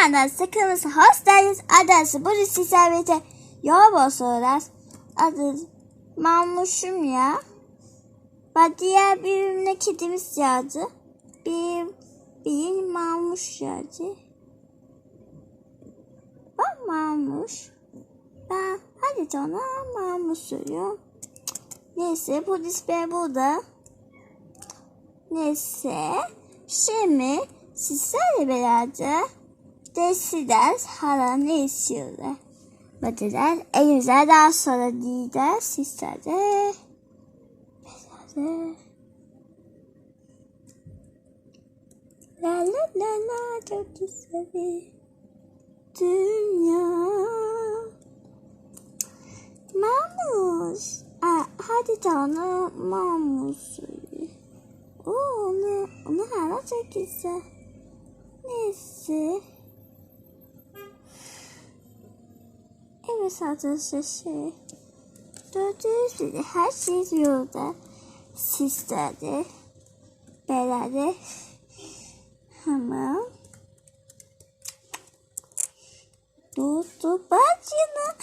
Kanalda sakınız hoş geldiniz. Adası bu servete yol basıyorlar. Adı Mamuşum ya. Ben diğer birimle kedimiz yazdı. Bir, bir Mamuş yazdı. Ben Mamuş. Ben hadi sana Mamuş söylüyorum. Neyse polis bey burada. Neyse. Şimdi sizlerle beraber Desiler hala ne istiyorlar? Batılar elimizde daha sonra lider sizlere. Beraber La la la la çok güzel dünya. Mamus Aa, hadi canım Mamus Oo, onu, onu hala çok güzel Neyse Arkadaşlar şey. Gördüğünüz gibi her yolda. Sizler de beraber hemen Durdu bacını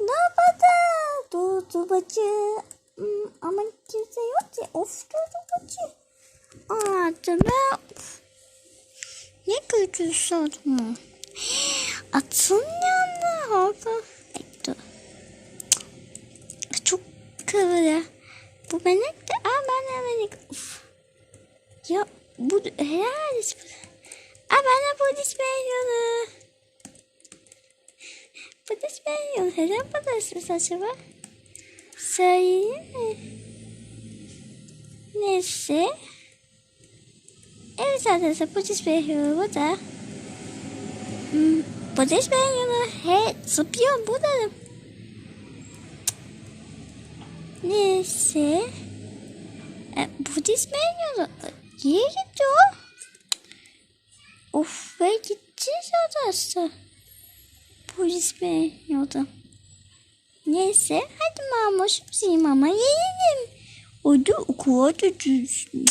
ne yapmadı? Durdu bacı hmm, ama kimse yok ki of durdu bacı ne kötü sorma Atın yanında orada. Ay, dur. Çok kıvırı. Bu benek de. Aa ben de benek. Uf. Ya bu herhalde. Aa ben de polis bekliyorum. Polis bekliyorum. Neden polis acaba? Söyleyeyim mi? Neyse. Evet arkadaşlar polis bekliyorum burada. Hmm, Polis ben yana. He zıplıyorum buradayım. Neyse. E, ben yana. Niye gitti o? Of ve zaten. Polis ben yana. Neyse hadi mamuş bizim ama yiyelim. Da okula da düşsün.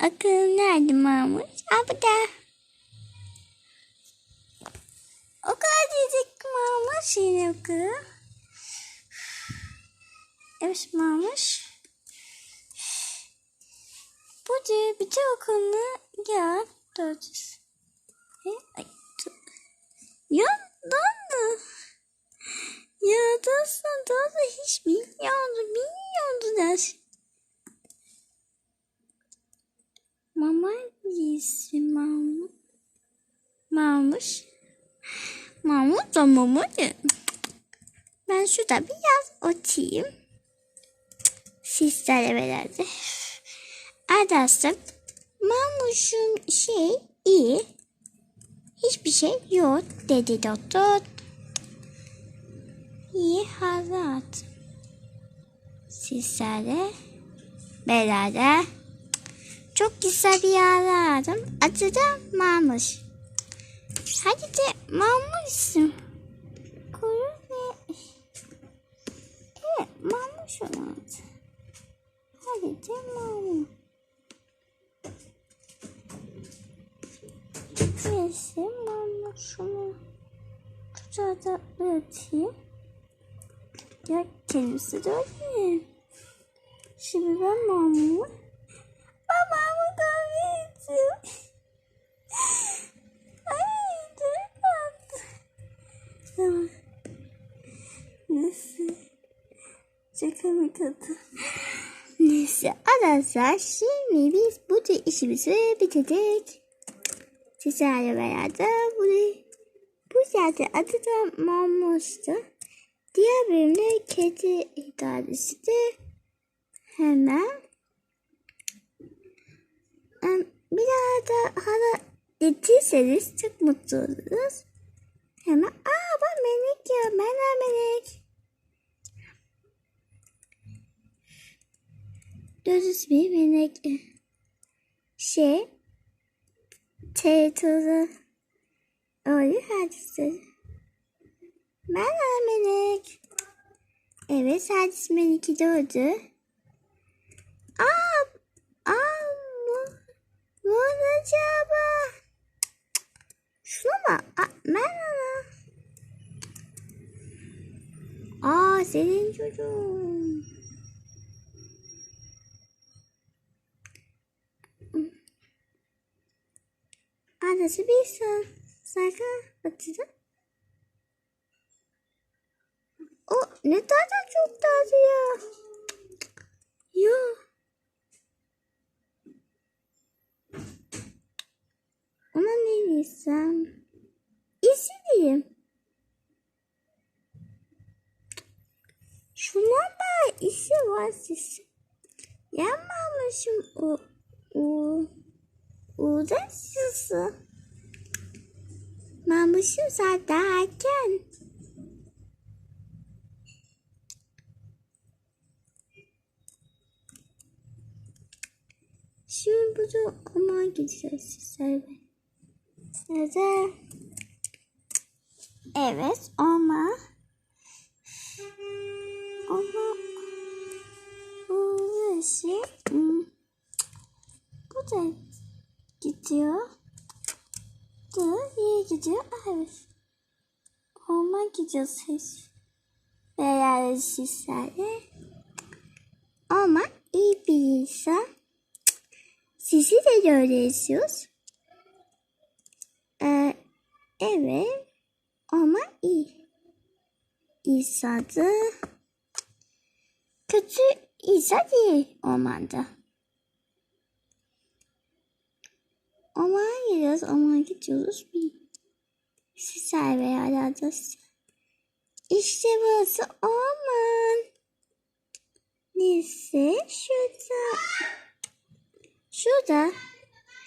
Akıl nerede Mahmut? Aa burada. Okula diyecek Mahmut şimdi okula. Evet Mahmut. Bu da bütün okulunu ya dörtüz. Ay, dur. ya dondu. Ya dostum dondu hiç bilmiyordu bilmiyordu der. Mama diyesi Mahmut. Mahmut. Mahmut da Mahmut. Ben şurada biraz oturayım. Sizlerle beraber. Arkadaşlar Mahmut'un şey iyi. Hiçbir şey yok dedi doktor. İyi hazat. Sizlerle beraber. Çok güzel bir yer aradım. Adı da Mamuş. Hadi de Mamuş'um. Koyu ve... Evet Mamuş olan adı. Hadi de Mamuş. Neyse Mamuş'umu kucağda bırakayım. Ya kendisi de öyle. Şimdi ben Mamuş. Babamı kahretsin. Ay Tamam. Neyse. Şaka mı kadın? Neyse arkadaşlar şimdi biz bu işimizi bitirdik. Sizlerle beraber bunu bu zaten adı da Mamus'tu. Diğer bölümde kedi idaresi hemen bir daha da hala dediyseniz çok mutlu oluruz. Hemen aa bak melek ya ben de melek. Gördünüz mü melek şey teytozu öyle hadise. Ben de melek. Evet hadis meleki doğdu. Aa, aa, bu acaba? Şuna mı? Aa, ben ona. ああ、セレンジョジョン。あ、ラズビーさん、さが、こっちだ。お、ネタだ、ちょっとあや。よおまねりさん。İşi var siz. Yapmamışım o o o da sisi. Mamışım zaten erken. Şimdi burada ama gideceğiz sizlerle. Nerede? Evet ama ama burası hmm, bu da gidiyor. Da iyi gidiyor. Evet. Orman gideceğiz siz. Beraber sizlerle. Ama iyi bir insan. Sizi de görüyorsunuz. Ee, evet. Ama iyi. İsa'dı. Kötü İsa değil ormanda. Ormana gidiyoruz. Ormana gidiyoruz. Bir sizler ve alacağız. İşte burası orman. Neyse şurada.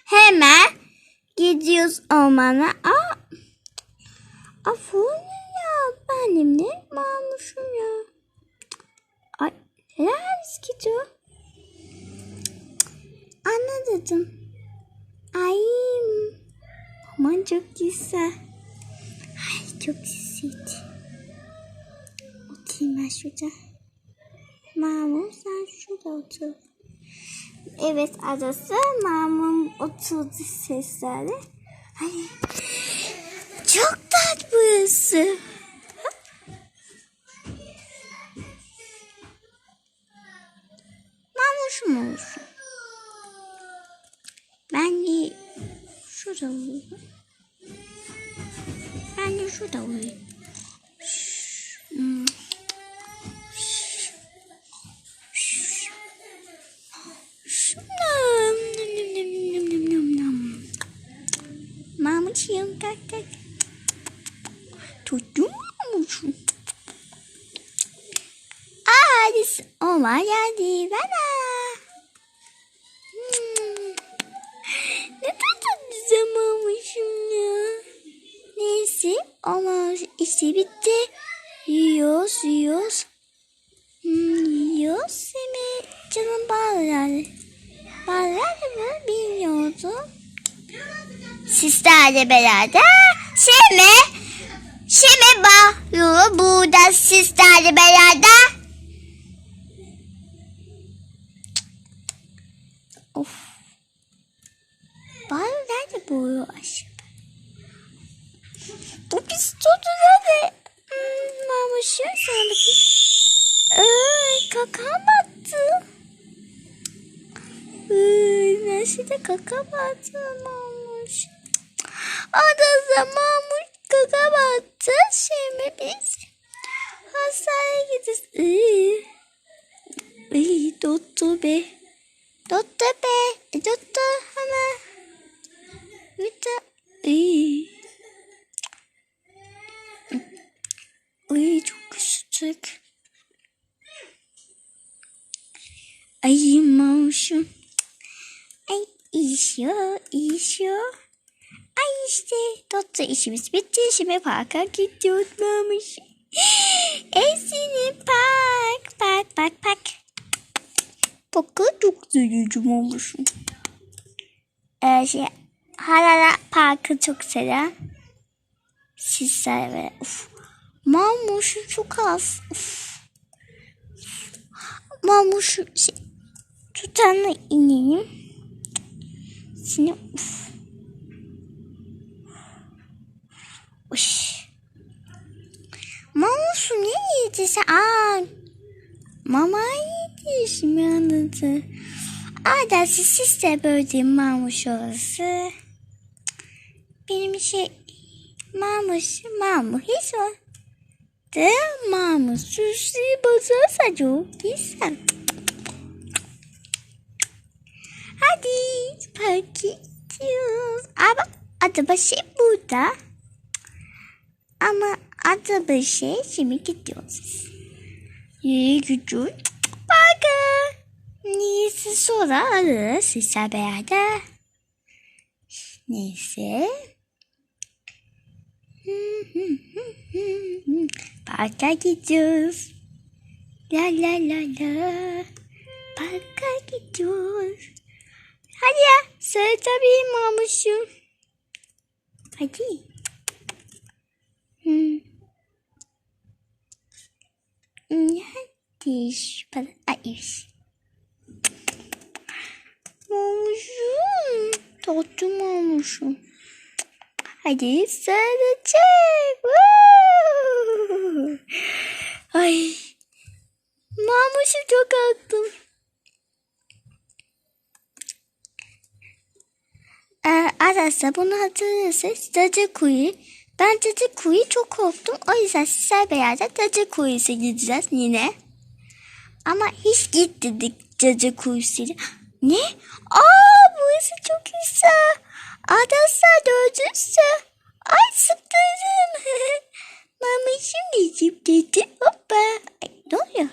Hemen gidiyoruz ormana. Aa, ya benim ne mamuşum ya. Ay nereye gidiyor? Anladım. Ay aman çok güzel. Ay çok güzeldi. Oturayım ben şurada. Mamum sen şurada otur. Evet adası mamum oturdu seslerle. Ay çok tatlı burası. Mamuşum olsun. Ben de uyuyayım. Ben de şurada uyuyayım. Mamuçum kalk kalk. Tuttum mamuçum. Aa, Omar geldi bana. Hmm. Ama işi bitti. Yiyoruz yiyoruz. Hmm, yiyoruz. Seni canım bağlı Bağlı mı bilmiyordum. Sizlerle beraber şimdi şimdi bağlı burada sizlerle beraber. Of. Bağlı nerede boğuyor aşkım? Bu pis tutu nerede? Hmm, mamışım sana bakayım. Ay, kaka battı. Ay, nasıl da kaka battı mamuş. Adası mamuş kaka battı. Şimdi biz hastaneye gideceğiz. Ay, ay doktor be. Doktor be. Doktor hemen. Lütfen. Ay. Ay çok sıcak. Ay mamışım. Ay işiyor, işiyor. Ay işte doktor işimiz bitti. Şimdi parka gidiyoruz mamışım. Esini park, park, park, park. Parka çok seveceğim olmuşum. Ee, şey, Harara Park'ı çok seven. Sizler ve uf. Mamuşum çok az. Uf. Mamuşum şey, tutanla ineyim. Seni uf. Neyse aa. Mama yedi şimdi anladı. Ada siz, de böyle mamuş orası. Benim şey mamuş mamu hiç o. De mamuş sushi bozarsa çok güzel. Hadi parka gidiyoruz. Ama Adabaşı burada. Ama Adabaşı şimdi gidiyoruz. İyi gidiyoruz. Parka. Neyse sonra alırız sizler beraber. Neyse. Parka gidiyoruz. La la la la. Parka gidiyoruz. Hadi ya. Sıra tabii mamuşum. Hadi. Hmm, Şu para. Ay, evet. Mamuşum. Tatlı mamuşum. Hadi sarılacak. Woo! Ay. Mamuşum çok aklım. Ee, arkadaşlar bunu hatırlıyorsanız Caca Kuyu. Ben Caca Kuyu çok korktum. O yüzden sizler beraber Caca Kuyu'ya gideceğiz yine. Ama hiç gitmedik Caca Kuyu'suyla. Ne? Aa burası çok güzel. Arkadaşlar dördüncü. Ay sıktırdım. Mama şimdi zıpladı. Hoppa. Ay, ne oluyor?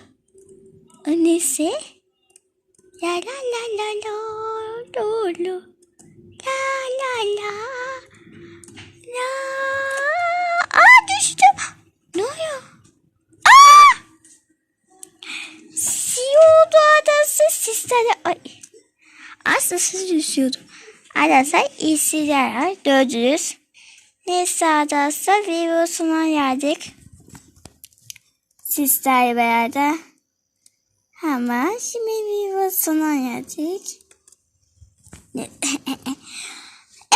O neyse. La la la la la. La la. La la la. La. Aa düştüm. Ne oluyor? Aa! Siyodu adası sizlere. Ay. Aslında siz düşüyordum. Arkadaşlar iyi sizler gördünüz. Neyse arkadaşlar videosuna geldik. Sizlerle beraber. Hemen şimdi videosuna geldik.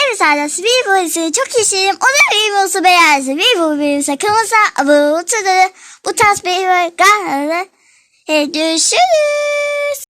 Evet arkadaşlar videoyu çok istedim. Onu videosu beğensin. Video beğenirse kanalımıza abone olun. Bu tarz videoları Görüşürüz.